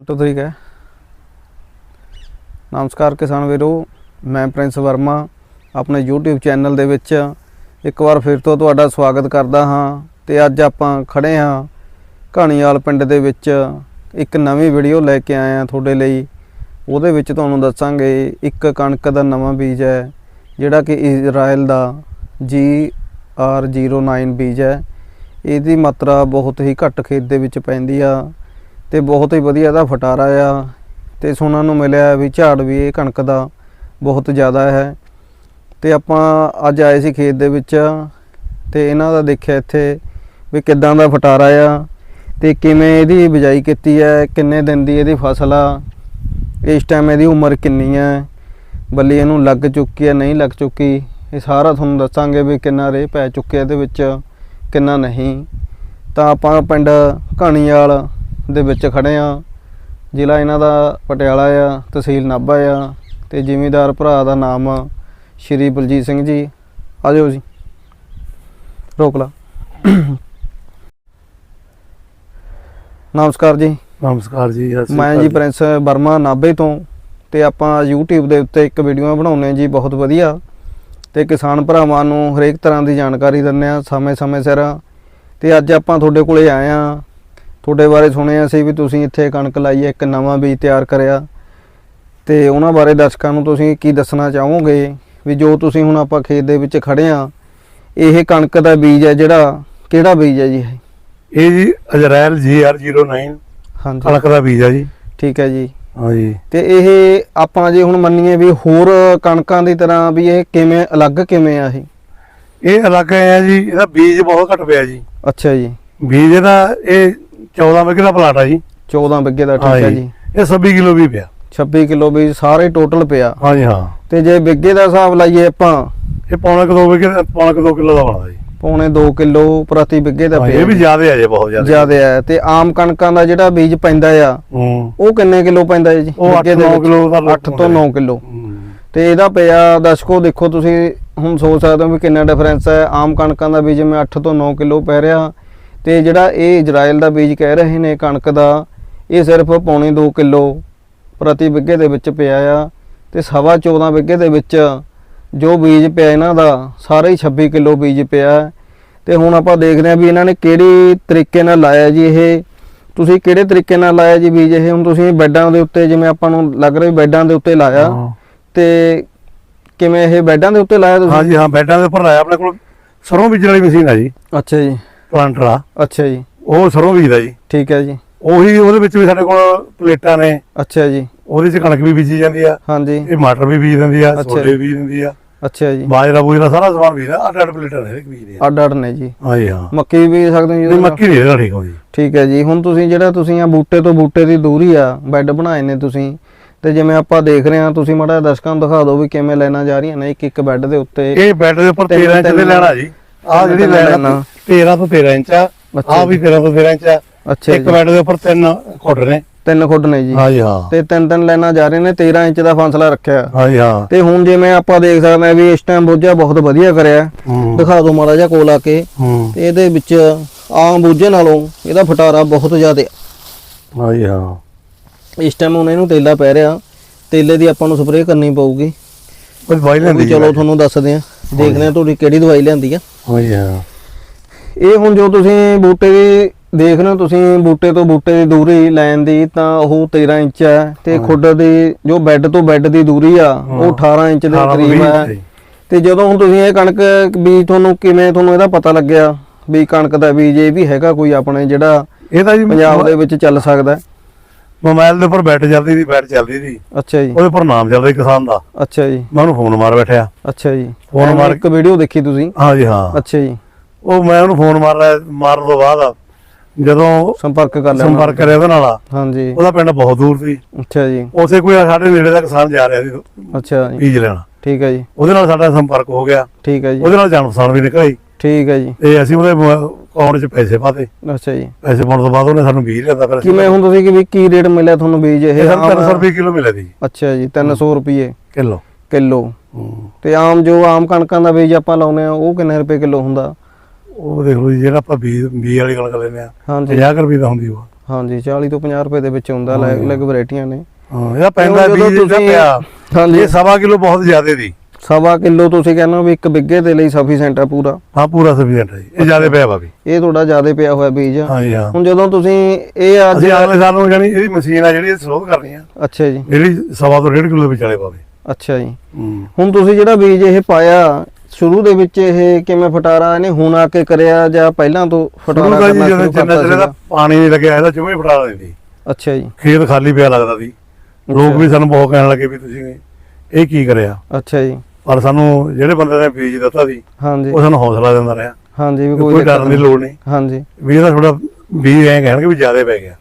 ਤੋਂ ਤਰੀਕ ਹੈ। ਨਮਸਕਾਰ ਕਿਸਾਨ ਵੀਰੋ, ਮੈਂ ਪ੍ਰਿੰਸ ਵਰਮਾ, ਆਪਣੇ YouTube ਚੈਨਲ ਦੇ ਵਿੱਚ ਇੱਕ ਵਾਰ ਫਿਰ ਤੋਂ ਤੁਹਾਡਾ ਸਵਾਗਤ ਕਰਦਾ ਹਾਂ ਤੇ ਅੱਜ ਆਪਾਂ ਖੜੇ ਹਾਂ ਘਣੀਵਾਲ ਪਿੰਡ ਦੇ ਵਿੱਚ ਇੱਕ ਨਵੀਂ ਵੀਡੀਓ ਲੈ ਕੇ ਆਏ ਹਾਂ ਤੁਹਾਡੇ ਲਈ। ਉਹਦੇ ਵਿੱਚ ਤੁਹਾਨੂੰ ਦੱਸਾਂਗੇ ਇੱਕ ਕਣਕ ਦਾ ਨਵਾਂ ਬੀਜ ਹੈ, ਜਿਹੜਾ ਕਿ ਇਜ਼ਰਾਈਲ ਦਾ GR09 ਬੀਜ ਹੈ। ਇਹਦੀ ਮਾਤਰਾ ਬਹੁਤ ਹੀ ਘੱਟ ਖੇਤ ਦੇ ਵਿੱਚ ਪੈਂਦੀ ਆ। ਤੇ ਬਹੁਤ ਹੀ ਵਧੀਆ ਇਹਦਾ ਫਟਾਰਾ ਆ ਤੇ ਸੁਣਨ ਨੂੰ ਮਿਲਿਆ ਵੀ ਝਾੜ ਵੀ ਇਹ ਕਣਕ ਦਾ ਬਹੁਤ ਜ਼ਿਆਦਾ ਹੈ। ਤੇ ਆਪਾਂ ਅੱਜ ਆਏ ਸੀ ਖੇਤ ਦੇ ਵਿੱਚ ਤੇ ਇਹਨਾਂ ਦਾ ਦੇਖਿਆ ਇੱਥੇ ਵੀ ਕਿੱਦਾਂ ਦਾ ਫਟਾਰਾ ਆ ਤੇ ਕਿਵੇਂ ਇਹਦੀ ਬਿਜਾਈ ਕੀਤੀ ਹੈ, ਕਿੰਨੇ ਦਿਨ ਦੀ ਇਹਦੀ ਫਸਲ ਆ, ਇਸ ਟਾਈਮ ਇਹਦੀ ਉਮਰ ਕਿੰਨੀ ਹੈ, ਬੱਲੀ ਇਹਨੂੰ ਲੱਗ ਚੁੱਕੀ ਹੈ, ਨਹੀਂ ਲੱਗ ਚੁੱਕੀ, ਇਹ ਸਾਰਾ ਤੁਹਾਨੂੰ ਦੱਸਾਂਗੇ ਵੀ ਕਿੰਨਾ ਰੇ ਪੈ ਚੁੱਕਿਆ ਇਹਦੇ ਵਿੱਚ, ਕਿੰਨਾ ਨਹੀਂ। ਤਾਂ ਆਪਾਂ ਪਿੰਡ ਘਾਣੀਵਾਲ ਦੇ ਵਿੱਚ ਖੜੇ ਆ। ਜ਼ਿਲ੍ਹਾ ਇਹਨਾਂ ਦਾ ਪਟਿਆਲਾ ਆ ਤਹਿਸੀਲ ਨਾਭਾ ਆ ਤੇ ਜ਼ਿਮੀਂਦਾਰ ਭਰਾ ਦਾ ਨਾਮ ਸ਼੍ਰੀ ਬਲਜੀਤ ਸਿੰਘ ਜੀ। ਆਜੋ ਜੀ। ਰੋਕ ਲਾ। ਨਮਸਕਾਰ ਜੀ। ਨਮਸਕਾਰ ਜੀ ਮੈਂ ਜੀ ਪ੍ਰਿੰਸ ਵਰਮਾ ਨਾਭੇ ਤੋਂ ਤੇ ਆਪਾਂ YouTube ਦੇ ਉੱਤੇ ਇੱਕ ਵੀਡੀਓ ਬਣਾਉਂਦੇ ਜੀ ਬਹੁਤ ਵਧੀਆ। ਤੇ ਕਿਸਾਨ ਭਰਾਵਾਂ ਨੂੰ ਹਰੇਕ ਤਰ੍ਹਾਂ ਦੀ ਜਾਣਕਾਰੀ ਦਿੰਦੇ ਆ ਸਮੇਂ-ਸਮੇਂ ਸਿਰ। ਤੇ ਅੱਜ ਆਪਾਂ ਤੁਹਾਡੇ ਕੋਲੇ ਆਏ ਆ ਤੁਹਾਡੇ ਬਾਰੇ ਸੁਣਿਆ ਸੀ ਵੀ ਤੁਸੀਂ ਇੱਥੇ ਕਣਕ ਲਾਈ ਹੈ ਇੱਕ ਨਵਾਂ ਬੀਜ ਤਿਆਰ ਕਰਿਆ। ਤੇ ਉਹਨਾਂ ਬਾਰੇ ਦਰਸ਼ਕਾਂ ਨੂੰ ਤੁਸੀਂ ਕੀ ਦੱਸਣਾ ਚਾਹੋਗੇ? ਵੀ ਜੋ ਤੁਸੀਂ ਹੁਣ ਆਪਾਂ ਖੇਤ ਦੇ ਵਿੱਚ ਖੜੇ ਆ ਇਹ ਕਣਕ ਦਾ ਬੀਜ ਹੈ ਜਿਹੜਾ ਕਿਹੜਾ ਬੀਜ ਹੈ ਜੀ ਇਹ? ਇਹ ਜੀ ਅਜਰਾਇਲ GR09 ਹਾਂਜੀ। ਕਣਕ ਦਾ ਬੀਜ ਆ ਜੀ। ਠੀਕ ਹੈ ਜੀ। ਹਾਂ ਜੀ ਤੇ ਇਹ ਆਪਾਂ ਜੇ ਹੁਣ ਮੰਨੀਏ ਵੀ ਹੋਰ ਕਣਕਾਂ ਦੀ ਤਰ੍ਹਾਂ ਵੀ ਇਹ ਕਿਵੇਂ ਅਲੱਗ ਕਿਵੇਂ ਆ ਇਹ? ਇਹ ਅਲੱਗ ਹੈ ਜੀ ਇਹਦਾ ਬੀਜ ਬਹੁਤ ਘੱਟ ਪਿਆ ਜੀ। ਅੱਛਾ ਜੀ। ਬੀਜ ਇਹਦਾ ਇਹ 14 ਵਿਗੇ ਦਾ ਪਲਾਟ ਆ ਜੀ। 14 ਬਿੱਗੇ ਦਾ ਠੀਕ ਹੈ ਜੀ। ਇਹ 26 ਕਿਲੋ ਵੀ ਪਿਆ। 26 ਕਿਲੋ ਵੀ ਸਾਰੇ ਟੋਟਲ ਪਿਆ। ਹਾਂ ਜੀ ਹਾਂ। ਤੇ ਜੇ ਬਿੱਗੇ ਦਾ ਹਿਸਾਬ ਲਾਈਏ ਆਪਾਂ ਇਹ ਪੌਣਾ ਕੁ 2 ਵਿਗੇ ਪੌਣਾ ਕੁ 2 ਕਿਲੋ ਦਾ ਬਣਦਾ ਜੀ। ਪੌਣੇ 2 ਕਿਲੋ ਪ੍ਰਤੀ ਬਿੱਗੇ ਦਾ ਪਿਆ ਇਹ ਵੀ ਜ਼ਿਆਦਾ ਹੈ ਜੀ ਬਹੁਤ ਜ਼ਿਆਦਾ। ਜ਼ਿਆਦਾ ਹੈ ਤੇ ਆਮ ਕਣਕਾਂ ਦਾ ਜਿਹੜਾ ਬੀਜ ਪੈਂਦਾ ਆ ਉਹ ਕਿੰਨੇ ਕਿਲੋ ਪੈਂਦਾ ਜੀ? ਬਿੱਗੇ ਦੇ ਨੌ ਵਿੱਚ? ਕਿਲੋ ਦਾ ਅੱਠ ਤੋਂ 9 ਕਿਲੋ। ਤੇ ਇਹਦਾ ਪਿਆ ਦਰਸ਼ਕੋ ਦੇਖੋ ਤੁਸੀਂ ਹੁਣ ਸੋਚ ਸਕਦੇ ਹੋ ਵੀ ਕਿੰਨਾ ਡਿਫਰੈਂਸ ਹੈ ਆਮ ਕਣਕਾਂ ਦਾ ਬੀਜ ਮੈਂ 8 ਤੋਂ 9 ਕਿਲੋ ਪੈ ਰਿਹਾ। ਤੇ ਜਿਹੜਾ ਇਹ ਇਜ਼ਰਾਈਲ ਦਾ ਬੀਜ ਕਹਿ ਰਹੇ ਨੇ ਕਣਕ ਦਾ ਇਹ ਸਿਰਫ ਪੌਣੇ 2 ਕਿਲੋ ਪ੍ਰਤੀ ਬਿੱਗੇ ਦੇ ਵਿੱਚ ਪਿਆ ਆ ਤੇ ਸਵਾ 14 ਬਿੱਗੇ ਦੇ ਵਿੱਚ ਜੋ ਬੀਜ ਪਿਆ ਇਹਨਾਂ ਦਾ ਸਾਰੇ ਹੀ 26 ਕਿਲੋ ਬੀਜ ਪਿਆ ਹੈ। ਤੇ ਹੁਣ ਆਪਾਂ ਦੇਖਦੇ ਹਾਂ ਵੀ ਇਹਨਾਂ ਨੇ ਕਿਹੜੀ ਤਰੀਕੇ ਨਾਲ ਲਾਇਆ ਜੀ ਇਹ। ਤੁਸੀਂ ਕਿਹੜੇ ਤਰੀਕੇ ਨਾਲ ਲਾਇਆ ਜੀ ਬੀਜ ਇਹ? ਹੁਣ ਤੁਸੀਂ ਬੈੱਡਾਂ ਦੇ ਉੱਤੇ ਜਿਵੇਂ ਆਪਾਂ ਨੂੰ ਲੱਗ ਰਿਹਾ ਵੀ ਬੈੱਡਾਂ ਦੇ ਉੱਤੇ ਲਾਇਆ। ਹਾਂ। ਤੇ ਕਿਵੇਂ ਇਹ ਬੈੱਡਾਂ ਦੇ ਉੱਤੇ ਲਾਇਆ ਹਾਂ ਤੁਸੀਂ? ਜੀ ਹਾਂ ਬੈਡਾਂ ਦੇ ਉੱਪਰ ਲਾਇਆ। ਆਪਣੇ ਕੋਲ ਸਰੋਂ ਬੀਜਣ ਵਾਲੀ ਮਸ਼ੀਨ ਆ ਜੀ। ਅੱਛਾ ਜੀ। ਪਲਾਂਟਰ ਆ। ਅੱਛਾ ਜੀ। ਉਹ ਸਰੋਂ ਬੀਜਦਾ ਜੀ। ਠੀਕ ਹੈ ਜੀ। ਉਹੀ ਉਹਦੇ ਵਿੱਚ ਵੀ ਸਾਡੇ ਕੋਲ ਪਲੇਟਾਂ ਨੇ। ਅੱਛਾ ਜੀ। ਉਹਦੇ 'ਚ ਕਣਕ ਵੀ ਬੀਜੀ ਜਾਂਦੀ ਆ। ਹਾਂਜੀ। ਇਹ ਮਟਰ ਵੀ ਬੀਜ ਦਿੰਦੀ ਆ ਛੋਲੇ ਬੀਜ ਦਿੰਦੀ ਆ। ਅੱਛਾ ਜੀ। ਬਾਜਰਾ ਬੂਜਰਾ ਸਾਰਾ ਸਮਾਨ ਬੀਜਦਾ ਅੱਡ ਅੱਡ ਪਲੇਟਾਂ ਨੇ ਬੀਜਦੇ ਆ। ਅੱਡ ਅੱਡ ਨੇ ਜੀ। ਹਾਂ ਜੀ ਹਾਂ। ਮੱਕੀ ਵੀ ਬੀਜ ਸਕਦੇ ਹੋ ਜੀ ਨਹੀਂ? ਮੱਕੀ ਨਹੀਂ ਠੀਕ ਹੋ ਜੀ। ਠੀਕ ਹੈ ਜੀ। ਹੁਣ ਤੁਸੀਂ ਜਿਹੜਾ ਤੁਸੀਂ ਆ ਬੂਟੇ ਤੋਂ ਬੂਟੇ ਦੀ ਦੂਰੀ ਆ ਬੈੱਡ ਬਣਾਏ ਨੇ ਤੁਸੀਂ ਤੇ ਜਿਵੇਂ ਆਪਾਂ ਦੇਖ ਰਹੇ ਹਾਂ ਤੁਸੀਂ ਮਾੜਾ ਜਿਹਾ ਦਰਸ਼ਕਾਂ ਨੂੰ ਦਿਖਾ ਦਿਓ ਵੀ ਕਿਵੇਂ ਲਾਈਨਾਂ ਜਾ ਰਹੀਆਂ ਨੇ ਇੱਕ ਇੱਕ ਬੈੱਡ ਦੇ ਉੱਤੇ। ਇਹ ਬੈੱਡ ਦੇ ਉੱਪਰ ਤਿੰਨ- 13 ਇੰਚ ਦੇ ਲੈਣਾ ਜੀ। ਆਹ ਜਿਹੜੀ ਲੈਣਾ ਲਾਈਨਾਂ। 13 ਤੋਂ 13 ਇੰਚ ਆ। ਆਹ ਵੀ 13 ਤੋਂ 13 ਇੰਚ ਆ। ਅੱਛਾ ਇੱਕ ਬੈੱਡ ਦੇ ਉੱਪਰ ਤਿੰਨ ਖੁੱਡ ਨੇ। ਤਿੰਨ ਖੁੱਡ ਨੇ ਜੀ। ਹਾਂ ਜੀ ਹਾਂ। ਤੇ ਤਿੰਨ ਤਿੰਨ ਲਾਈਨਾਂ ਜਾ ਰਹੀਆਂ ਨੇ 13 ਇੰਚ ਦਾ ਫਾਸਲਾ ਰੱਖਿਆ। ਹਾਂ ਜੀ ਹਾਂ। ਤੇ ਹੁਣ ਜਿਵੇਂ ਆਪਾਂ ਦੇਖ ਸਕਦੇ ਹਾਂ ਵੀ ਇਸ ਟਾਈਮ ਬੋਝਾ ਬਹੁਤ ਵਧੀਆ ਕਰਿਆ। ਦਿਖਾ ਦਿਓ ਮਾੜਾ ਜਿਹਾ ਕੋਲ ਆ ਕੇ। ਤੇ ਇਹਦੇ ਵਿੱਚ ਆਮ ਬੂਝੇ ਨਾਲੋਂ ਇਹਦਾ ਫਟਾਰਾ ਬਹੁਤ ਜ਼ਿਆਦਾ ਹਾਂ ਜੀ ਹਾਂ। ਇਸ ਟਾਈਮ ਹੁਣ ਇਹਨੂੰ ਤੇਲਾ ਪੈ ਰਿਹਾ। ਤੇਲੇ ਦੀ ਆਪਾਂ ਨੂੰ ਸਪਰੇਅ ਕਰਨੀ ਪਊਗੀ। ਕੋਈ ਦਵਾਈ ਲੈਂਦੀ ਚਲੋ ਤੁਹਾਨੂੰ ਦੱਸਦੇ ਆ ਦੇਖਦੇ ਆ ਤੁਹਾਡੀ ਕਿਹੜੀ ਦਵਾਈ ਲਿਆਂਦੀ ਆ। ਹਾਂ ਜੀ ਹਾਂ ਇਹ ਹੁਣ ਜੋ ਤੁਸੀਂ ਬੂਟੇ ਦੀ ਦੇਖ ਰਹੇ ਹੋ ਤੁਸੀਂ ਬੂਟੇ ਤੋਂ ਬੂਟੇ ਦੀ ਦੂਰੀ ਲੈਣ ਦੀ ਤਾਂ ਉਹ 13 ਇੰਚ ਹੈ ਤੇ ਖੁੱਡ ਦੀ ਜੋ ਬੈੱਡ ਤੋਂ ਬੈੱਡ ਦੀ ਦੂਰੀ ਆ ਉਹ 18 ਇੰਚ ਦੇ 18 ਤੋਂ ਕਰੀਬ 20 ਹੈ। ਤੇ ਜਦੋਂ ਹੁਣ ਤੁਸੀਂ ਇਹ ਕਣਕ ਬੀਜ ਤੁਹਾਨੂੰ ਕਿਵੇਂ ਤੁਹਾਨੂੰ ਇਹਦਾ ਪਤਾ ਲੱਗਿਆ ਵੀ ਕਣਕ ਦਾ ਬੀਜ ਇਹ ਵੀ ਹੈਗਾ ਕੋਈ ਆਪਣੇ ਜਿਹੜਾ ਇਹ ਤਾਂ ਜੀ ਪੰਜਾਬ ਦੇ ਵਿੱਚ ਚੱਲ ਸਕਦਾ? ਮੋਬਾਈਲ ਦੇ ਉੱਪਰ ਬੈਟ ਚੱਲਦੀ ਸੀ ਬੈਟ ਚੱਲਦੀ ਸੀ। ਅੱਛਾ ਜੀ। ਉਹਦੇ ਉੱਪਰ ਨਾਮ ਚੱਲਦਾ ਸੀ ਕਿਸਾਨ ਦਾ। ਅੱਛਾ ਜੀ। ਮੈਂ ਉਹਨੂੰ ਫੋਨ ਮਾਰ ਬੈਠਿਆ। ਅੱਛਾ ਜੀ। ਫੋਨ ਮਾਰ ਇੱਕ ਵੀਡੀਓ ਦੇਖੀ ਤੁਸੀਂ? ਹਾਂ ਜੀ ਹਾਂ। ਅੱਛਾ ਜੀ। ਉਹ ਮੈਂ ਉਹਨੂੰ ਫੋਨ ਮਾਰ ਮਾਰਨ ਤੋਂ ਬਾਅਦ ਜਦੋਂ ਸੰਪਰਕ ਕਰ ਲਿਆ ਸੰਪਰਕ ਕਰਿਆ ਉਹਦੇ ਨਾਲ। ਹਾਂਜੀ। ਉਹਦਾ ਪਿੰਡ ਬਹੁਤ ਦੂਰ ਸੀ। ਅੱਛਾ ਜੀ। ਉਸੇ ਕੋਈ ਸਾਡੇ ਨੇੜੇ ਦਾ ਕਿਸਾਨ ਜਾ ਰਿਹਾ ਸੀ। ਅੱਛਾ ਜੀ। ਬੀਜ ਲੈਣਾ ਠੀਕ ਹੈ ਜੀ। ਉਹਦੇ ਨਾਲ ਸਾਡਾ ਸੰਪਰਕ ਹੋ ਗਿਆ। ਠੀਕ ਹੈ ਜੀ। ਉਹਦੇ ਨਾਲ ਜਾਣ ਪਛਾਣ ਵੀ ਨਿਕਲੀ। ਠੀਕ ਹੈ ਜੀ। ਤੇ ਅਸੀਂ ਉਹਦੇ ਅਕਾਊਂਟ 'ਚ ਪੈਸੇ ਪਾਤੇ। ਅੱਛਾ ਜੀ। ਪੈਸੇ ਪਾਉਣ ਤੋਂ ਬਾਅਦ ਉਹਨੇ ਸਾਨੂੰ ਬੀਜ ਲਿਆ ਫਿਰ ਕਿਵੇਂ ਹੁਣ ਤੁਸੀਂ ਕਿ ਵੀ ਕੀ ਰੇਟ ਮਿਲਿਆ ਤੁਹਾਨੂੰ ਬੀਜ ਇਹ? ਇਹ ਸਾਨੂੰ ਆਮ- 300 ਰੁਪਏ ਕਿਲੋ ਮਿਲਿਆ ਸੀ। ਅੱਛਾ ਜੀ 300 ਰੁਪਏ ਕਿਲੋ। ਕਿਲੋ। ਤੇ ਆਮ ਜੋ ਆਮ ਕਣਕਾਂ ਦਾ ਬੀਜ ਆਪਾਂ ਲਾਉਨੇ ਆ ਉਹ ਕਿੰਨੇ ਰੁਪਏ ਕਿਲੋ ਹੁੰਦਾ? ਉਹ ਦੇਖ ਲਓ ਜੀ ਜਿਹੜਾ ਆਪਾਂ ਬੀਜ ਬੀਜ ਵਾਲੀ ਕਣਕ ਲੈਂਦੇ ਆ ਹਾਂਜੀ। 50 ਕੁ ਰੁਪਏ ਦਾ ਹੁੰਦੀ ਉਹ ਹਾਂਜੀ 40 ਤੋਂ 50 ਰੁਪਏ ਦੇ ਵਿੱਚ ਹੁੰਦਾ ਹਾਂ। ਅਲੱਗ ਜੀ। ਅਲੱਗ ਵੈਰਾਈਟੀਆਂ ਨੇ। ਹਾਂ ਇਹਦਾ ਪੈਂਦਾ ਜਦੋਂ ਬੀਜ ਜਿਹੜਾ ਤੁਸੀਂ- ਪਿਆ ਹਾਂਜੀ। ਇਹ ਸਵਾ ਕਿਲੋ ਬਹੁਤ ਜ਼ਿਆਦੇ ਦੀ। ਸਵਾ ਕਿਲੋ ਤੁਸੀਂ ਕਹਿੰਦੇ ਵੀ ਇੱਕ ਬਿੱਗੇ ਦੇ ਲਈ ਸਫੀਸ਼ੈਂਟ ਹੈ ਪੂਰਾ। ਹਾਂ ਪੂਰਾ ਸਫੀਸ਼ੀਐਂਟ ਹੈ ਜੀ। ਇਹ ਜ਼ਿਆਦੇ ਪਿਆ ਵਾ ਵੀ। ਇਹ ਤੁਹਾਡਾ ਜ਼ਿਆਦਾ ਪਿਆ ਹੋਇਆ ਬੀਜ। ਹਾਂ ਜੀ ਹਾਂ। ਹੁਣ ਜਦੋਂ ਤੁਸੀਂ ਇਹ ਅੱਜ ਅਸੀਂ ਅਗਲੇ ਸਾਲ ਨੂੰ ਜਾਨੀ ਇਹਦੀ ਮਸ਼ੀਨ ਆ ਜਿਹੜੀ ਸਲੋਧ ਕਰਨੀ ਆ। ਅੱਛਾ ਜੀ। ਜਿਹੜੀ ਸਵਾ ਤੋਂ ਡੇਢ ਕਿਲੋ ਦੇ ਵਿਚਾਲੇ ਪਾਵੇ ਅੱਛਾ ਜੀ। ਹੁਣ ਤੁਸੀਂ ਜਿਹੜਾ ਬੀਜ ਇਹ ਪਾਇਆ ਸ਼ੁਰੂ ਦੇ ਵਿੱਚ ਇਹ ਕਿਵੇਂ ਫਟਾਰਾ ਇਹਨੇ ਹੁਣ ਆ ਕੇ ਕਰਿਆ ਜਾਂ ਪਹਿਲਾਂ ਤੋਂ ਫਟਾਰਾ ਕਰਨਾ ਸ਼ੁਰੂ ਕਰਤਾ ਸੀਗਾ? ਪਾਣੀ ਨਹੀਂ ਲੱਗਿਆ ਇਹਦਾ ਜਮੇ ਫਟਾਰਾ ਦਿੰਦੀ ਅੱਛਾ ਜੀ। ਖੇਤ ਖਾਲੀ ਪਿਆ ਲੱਗਦਾ ਸੀ। ਲੋਕ। ਵੀ ਸਾਨੂੰ ਬਹੁਤ ਕਹਿਣ ਲੱਗੇ ਵੀ ਤੁਸੀਂ ਇਹ ਕੀ ਕਰਿਆ। ਅੱਛਾ ਜੀ। ਪਰ ਸਾਨੂੰ ਜਿਹੜੇ ਬੰਦੇ ਨੇ ਬੀਜ ਦਿੱਤਾ ਸੀ ਹਾਂਜੀ। ਉਹ ਸਾਨੂੰ ਹੌਸਲਾ ਦਿੰਦਾ ਰਿਹਾ। ਹਾਂਜੀ ਵੀ ਕੋਈ ਡਰਨ ਦੀ ਲੋੜ ਨਹੀਂ। ਹਾਂਜੀ। ਵੀ ਇਹਦਾ ਥੋੜਾ ਬੀਜ ਐਂ ਕਹਿਣਗੇ ਵੀ ਜ਼ਿਆਦਾ ਪੈ ਗਿਆ।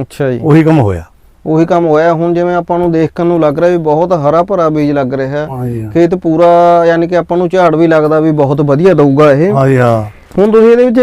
ਅੱਛਾ ਜੀ। ਉਹੀ ਕੰਮ ਹੋਇਆ। ਉਹੀ ਕੰਮ ਹੋਇਆ। ਹੁਣ ਜਿਵੇਂ ਆਪਾਂ ਨੂੰ ਦੇਖਣ ਨੂੰ ਲੱਗ ਰਿਹਾ ਵੀ ਬਹੁਤ ਹਰਾ ਭਰਾ ਬੀਜ ਲੱਗ ਰਿਹਾ। ਖੇਤ ਪੂਰਾ ਯਾਨੀ ਕਿ ਆਪਾਂ ਨੂੰ ਝਾੜ ਵੀ ਲੱਗਦਾ ਵੀ ਬਹੁਤ ਵਧੀਆ ਦਊਗਾ ਇਹ। ਹਾਂ ਜੀ ਹਾਂ। ਹੁਣ ਤੁਸੀਂ ਇਹਦੇ ਵਿੱਚ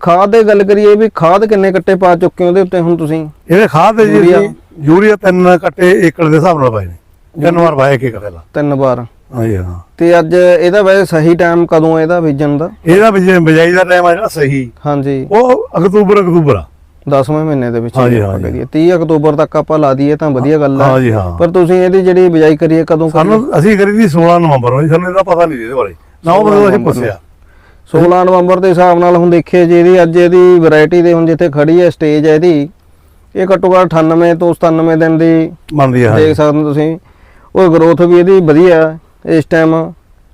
ਖਾਦ ਦੀ ਗੱਲ ਕਰੀਏ ਵੀ ਖਾਦ ਕਿੰਨੇ ਕੱਟੇ ਪਾ ਚੁੱਕੇ ਹੋ ਉਹਦੇ ਉੱਤੇ ਹੁਣ ਤੁਸੀਂ? ਇਹਦੇ ਖਾਦ ਜੀ ਯੂਰੀਆ? ਤਿੰਨ ਕੱਟੇ ਏਕੜ ਦੇ ਹਿਸਾਬ ਨਾਲ ਪਾਏ ਨੇ। ਤਿੰਨ ਵਾਰ ਪਾਏ ਇੱਕ ਇੱਕ ਪਹਿਲਾਂ। ਤਿੰਨ ਵਾਰ। ਹਾਂ ਤੇ ਅੱਜ ਇਹਦਾ ਵੈਸੇ ਸਹੀ ਟਾਈਮ ਕਦੋਂ ਹੈ ਇਹਦਾ ਬੀਜਣ ਦਾ? ਇਹਦਾ ਬਿਜ- ਬਿਜਾਈ ਦਾ ਟਾਈਮ ਆ ਜਿਹੜਾ ਸਹੀ। ਹਾਂਜੀ। ਉਹ ਅਕਤੂਬਰ ਅਕਤੂਬਰ ਆ। 10ਵੇਂ ਮਹੀਨੇ ਦੇ ਵਿੱਚ ਹਾਂਜੀ, ਆਪਾਂ ਹਾਂਜੀ। ਕਰੀਏ। 30 ਅਕਤੂਬਰ ਤੱਕ ਆਪਾਂ ਲਾ ਦਈਏ ਤਾਂ ਵਧੀਆ ਗੱਲ ਹਾਂ ਹੈ ਜੀ ਹਾਂ। ਪਰ ਤੁਸੀਂ ਇਹਦੀ ਜਿਹੜੀ ਬਿਜਾਈ ਕਰੀਏ ਕਦੋਂ ਕਰੀਏ? ਸਾਨੂੰ ਅਸੀਂ ਕਰੀ ਦੀ 16 ਨਵੰਬਰ ਨੂੰ। ਜੀ, ਸਾਨੂੰ ਇਹਦਾ ਪਤਾ ਨਹੀਂ ਇਹਦੇ ਬਾਰੇ। ਨਾ ਉਹ 16 ਬੰਦੇ ਅਸੀਂ ਪੁੱਛਿਆ। 16 ਨਵੰਬਰ ਦੇ ਹਿਸਾਬ ਨਾਲ ਹੁਣ ਦੇਖੀਏ ਜੀ ਇਹਦੀ ਅੱਜ ਇਹਦੀ ਵੈਰਾਈਟੀ ਦੇ ਹੁਣ ਜਿੱਥੇ ਖੜੀ ਹੈ ਸਟੇਜ ਹੈ ਇਹਦੀ ਇਹ ਘੱਟੋ ਘੱਟ 98 ਤੋਂ 97 ਦਿਨ ਦੀ ਮੰਨਦੀ ਆ ਦੇਖ ਸਕਦੇ ਹੋ ਤੁਸੀਂ। ਉਹ ਗਰੋਥ ਵੀ ਇਹਦੀ ਵਧੀਆ। ਹੈ ਇਸ ਟਾਈਮ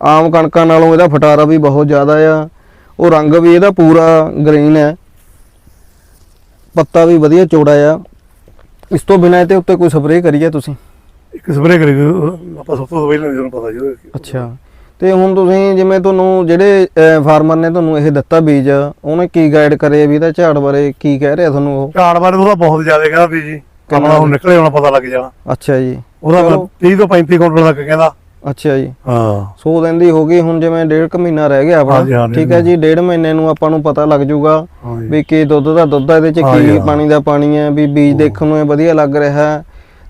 ਆਮ ਕਣਕਾਂ ਨਾਲੋਂ ਇਹਦਾ ਫਟਾਰਾ ਵੀ ਬਹੁਤ ਜ਼ਿਆਦਾ ਆ। ਉਹ ਰੰਗ ਵੀ ਇਹਦਾ ਪੂਰਾ ਗ੍ਰੀਨ ਹੈ। ਪੱਤਾ ਵੀ ਵਧੀਆ ਚੌੜਾ ਆ। ਇਸ ਤੋਂ ਬਿਨਾਂ ਇਹਦੇ ਉੱਤੇ ਕੋਈ ਸਪਰੇਅ ਕਰੀਏ ਤੁਸੀਂ? ਇੱਕ ਸਪਰੇਅ ਕਰੀ ਆਪਾਂ ਸਭ ਤੋਂ ਪਹਿਲਾਂ ਜਦੋਂ ਪਤਾ ਜੀ ਅੱਛਾ। ਤੇ ਹੁਣ ਤੁਸੀਂ ਜਿਵੇਂ ਤੁਹਾਨੂੰ ਜਿਹੜੇ ਫਾਰਮਰ ਨੇ ਤੁਹਾਨੂੰ ਇਹ ਦਿੱਤਾ ਬੀਜ ਉਹਨੇ ਕੀ ਗਾਈਡ ਕਰੇ ਵੀ ਇਹਦਾ ਝਾੜ ਬਾਰੇ ਕੀ ਕਹਿ ਰਿਹਾ ਤੁਹਾਨੂੰ ਉਹ? ਝਾੜ ਬਾਰੇ ਉਹਦਾ ਬਹੁਤ ਜ਼ਿਆਦਾ ਕਹਿੰਦਾ ਵੀ ਜੀ। ਕਿੰਨਾ ਕੰਮ ਹੁਣ ਨਿਕਲੇ ਹੁਣ ਪਤਾ ਲੱਗ ਜਾਣਾ। ਅੱਛਾ ਜੀ। ਉਹਦਾ ਚਲੋ। 30 ਤੋਂ 35 ਕੁਇੰਟਲ ਤੱਕ ਕਹਿੰਦਾ। ਅੱਛਾ ਜੀ। ਹਾਂ। 100 ਦਿਨ ਦੀ ਹੋ ਗਈ ਹੁਣ ਜਿਵੇਂ ਡੇਢ ਕੁ ਮਹੀਨਾ ਰਹਿ ਗਿਆ ਹਾਂਜੀ, ਆਪਣਾ ਠੀਕ ਹੈ ਜੀ ਡੇਢ ਮਹੀਨੇ ਨੂੰ ਆਪਾਂ ਨੂੰ ਪਤਾ ਲੱਗ ਜਾਊਗਾ। ਵੀ ਕੀ ਦੁੱਧ ਦਾ ਦੁੱਧ ਹੈ ਇਹਦੇ ਚ ਹਾਂਜੀ, ਕੀ ਹਾਂ। ਪਾਣੀ ਦਾ ਪਾਣੀ ਹੈ ਵੀ ਬੀਜ ਦੇਖਣ ਨੂੰ ਇਹ ਵਧੀਆ ਲੱਗ ਰਿਹਾ ਹੈ।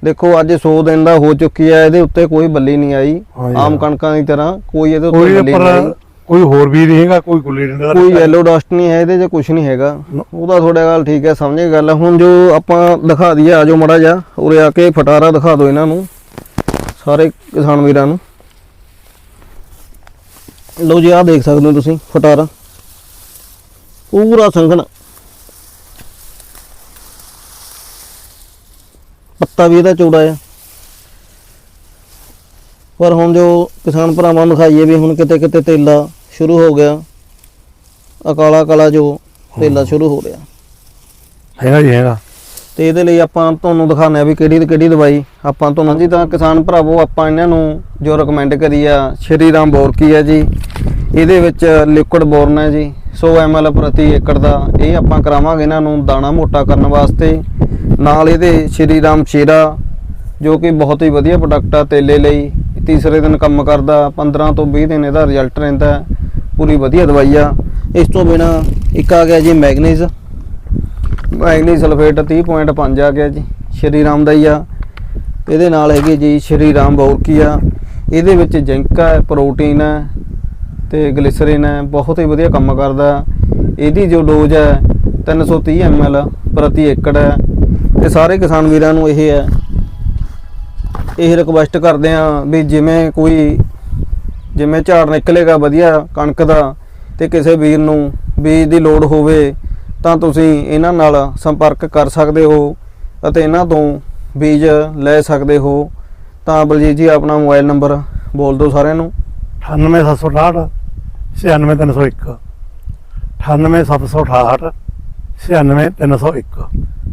ਦੇਖੋ ਅੱਜ 100 ਦਿਨ ਦਾ ਹੋ ਚੁੱਕੀ ਹੈ ਇਹਦੇ ਉੱਤੇ ਕੋਈ ਬੱਲੀ ਨਹੀਂ ਆਈ। ਹਾਂਜੀ, ਆਮ ਹਾਂ। ਕਣਕਾਂ ਦੀ ਤਰ੍ਹਾਂ ਕੋਈ ਇਹਦੇ ਉੱਤੇ ਕੋਈ ਬੱਲੀ ਨਹੀਂ ਆਈ। ਕੋਈ ਹੋਰ ਵੀ ਨਹੀਂ ਹੈਗਾ ਕੋਈ ਗੁੱਲੀ ਨਹੀਂ ਦਾ ਕੋਈ ਯੈਲੋ ਡਸਟ ਨਹੀਂ ਹੈ ਇਹਦੇ 'ਚ ਕੁਝ ਨਹੀਂ ਹੈਗਾ। ਉਹਦਾ ਤੁਹਾਡਾ ਗੱਲ ਠੀਕ ਹੈ ਸਮਝੇ ਗੱਲ। ਹੁਣ ਜੋ ਆਪਾਂ ਦਿਖਾ ਦਈਏ ਆਜੋ ਮੜਾ ਜਾ ਉਰੇ ਆ ਕੇ ਫਟਾਰਾ ਦਿਖਾ ਦਿਓ ਇਹਨਾਂ ਨੂੰ। ਸਾਰੇ ਕਿਸਾਨ ਵੀਰਾਂ ਨੂੰ। ਲਓ ਜੀ ਆਹ ਦੇਖ ਸਕਦੇ ਹੋ ਤੁਸੀਂ ਫਟਾਰਾ। ਪੂਰਾ ਸੰਘਣਾ। ਪੱਤਾ ਵੀ ਇਹਦਾ ਚੌੜਾ ਆ। ਪਰ ਹੁਣ ਜੋ ਕਿਸਾਨ ਭਰਾਵਾਂ ਨੂੰ ਦਿਖਾਈਏ ਵੀ ਹੁਣ ਕਿਤੇ ਕਿਤੇ ਤੇਲਾ ਸ਼ੁਰੂ ਹੋ ਗਿਆ। ਅਕਾਲਾ ਕਾਲਾ ਜੋ ਤੇਲਾ ਸ਼ੁਰੂ ਹੋ ਰਿਹਾ। ਹੈਗਾ ਜੀ ਹੈਗਾ। ਤੇ ਇਹਦੇ ਲਈ ਆਪਾਂ ਤੁਹਾਨੂੰ ਦਿਖਾਉਂਦੇ ਆ ਵੀ ਕਿਹੜੀ ਤੇ ਕਿਹੜੀ ਦਵਾਈ ਆਪਾਂ ਤੁਹਾਨੂੰ ਜੀ ਤਾਂ ਕਿਸਾਨ ਭਰਾਵੋ, ਆਪਾਂ ਇਹਨਾਂ ਨੂੰ ਜੋ ਰეკਮੈਂਡ ਕਰੀ ਆ, ਸ਼੍ਰੀ ਰਾਮ ਬੋਰਕੀ ਹੈ ਜੀ। ਇਹਦੇ ਵਿੱਚ ਲਿਕੁਇਡ ਬੋਰਨ ਹੈ ਜੀ 100 ml ਪ੍ਰਤੀ ਏਕੜ ਦਾ। ਇਹ ਆਪਾਂ ਕਰਾਵਾਂਗੇ ਇਹਨਾਂ ਨੂੰ ਦਾਣਾ ਮੋਟਾ ਕਰਨ ਵਾਸਤੇ। ਨਾਲ ਇਹਦੇ ਸ਼੍ਰੀ ਰਾਮ ਸ਼ੇਰਾ, ਜੋ ਕਿ ਬਹੁਤ ਹੀ ਵਧੀਆ ਪ੍ਰੋਡਕਟ ਆ ਤੇਲੇ ਲਈ। ਤੀਸਰੇ ਦਿਨ ਕੰਮ ਕਰਦਾ 15 ਤੋਂ 20 ਦਿਨ ਇਹਦਾ ਰਿਜ਼ਲਟ ਰਹਿੰਦਾ। ਪੂਰੀ ਵਧੀਆ ਦਵਾਈ ਆ। ਇਸ ਤੋਂ ਬਿਨਾ ਇੱਕ ਆ ਗਿਆ ਜੀ ਮੈਗਨੀਜ਼। ਮੈਗਨੀ ਸਲਫੇਟ 30.5 ਆ ਗਿਆ ਜੀ, ਸ਼੍ਰੀ ਰਾਮ ਦਾ ਹੀ ਆ। ਇਹਦੇ ਨਾਲ ਹੈਗੀ ਜੀ ਸ਼੍ਰੀ ਰਾਮ ਬੋਰਕੀ ਆ। ਇਹਦੇ ਵਿੱਚ ਜ਼ਿੰਕ ਹੈ ਪ੍ਰੋਟੀਨ ਹੈ ਤੇ ਗਲਿਸਰੀਨ ਹੈ ਬਹੁਤ ਹੀ ਵਧੀਆ ਕੰਮ ਕਰਦਾ। ਇਹਦੀ ਜੋ ਡੋਜ਼ ਹੈ 330 ml ਪ੍ਰਤੀ ਏਕੜ ਹੈ ਤੇ ਸਾਰੇ ਕਿਸਾਨ ਵੀਰਾਂ ਨੂੰ ਇਹ ਹੈ ਇਹ ਰਿਕਵੈਸਟ ਕਰਦੇ ਆ ਵੀ ਜਿਵੇਂ ਕੋਈ, ਜਿਵੇਂ ਝਾੜ ਨਿਕਲੇਗਾ ਵਧੀਆ ਕਣਕ ਦਾ ਤੇ ਕਿਸੇ ਵੀਰ ਨੂੰ ਬੀਜ ਦੀ ਲੋੜ ਹੋਵੇ ਤਾਂ ਤੁਸੀਂ ਇਹਨਾਂ ਨਾਲ ਸੰਪਰਕ ਕਰ ਸਕਦੇ ਹੋ ਅਤੇ ਇਹਨਾਂ ਤੋਂ ਬੀਜ ਲੈ ਸਕਦੇ ਹੋ। ਤਾਂ ਬਲਜੀਤ ਜੀ ਆਪਣਾ ਮੋਬਾਈਲ ਨੰਬਰ ਬੋਲ ਦਿਓ ਸਾਰਿਆਂ ਨੂੰ। 98768 96301 98768 96301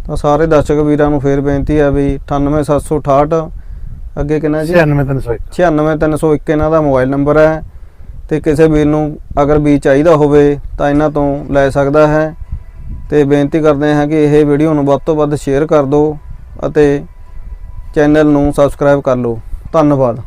ਤਾਂ ਸਾਰੇ ਦਰਸ਼ਕ ਵੀਰਾਂ ਨੂੰ ਫੇਰ ਬੇਨਤੀ ਹੈ ਵੀ 98768 ਅੱਗੇ ਕਿੰਨਾ ਜੀ? 96301 96301 ਇਹਨਾਂ ਦਾ ਮੋਬਾਈਲ ਨੰਬਰ ਹੈ। ਤੇ ਕਿਸੇ ਵੀਰ ਨੂੰ ਅਗਰ ਬੀਜ ਚਾਹੀਦਾ ਹੋਵੇ ਤਾਂ ਇਹਨਾਂ ਤੋਂ ਲੈ ਸਕਦਾ ਹੈ। ਤੇ ਬੇਨਤੀ ਕਰਦੇ ਹਾਂ ਕਿ ਇਹ ਵੀਡੀਓ ਨੂੰ ਵੱਧ ਤੋਂ ਵੱਧ ਸ਼ੇਅਰ ਕਰ ਦਿਓ ਅਤੇ ਚੈਨਲ ਨੂੰ ਸਬਸਕ੍ਰਾਈਬ ਕਰ ਲਓ। ਧੰਨਵਾਦ।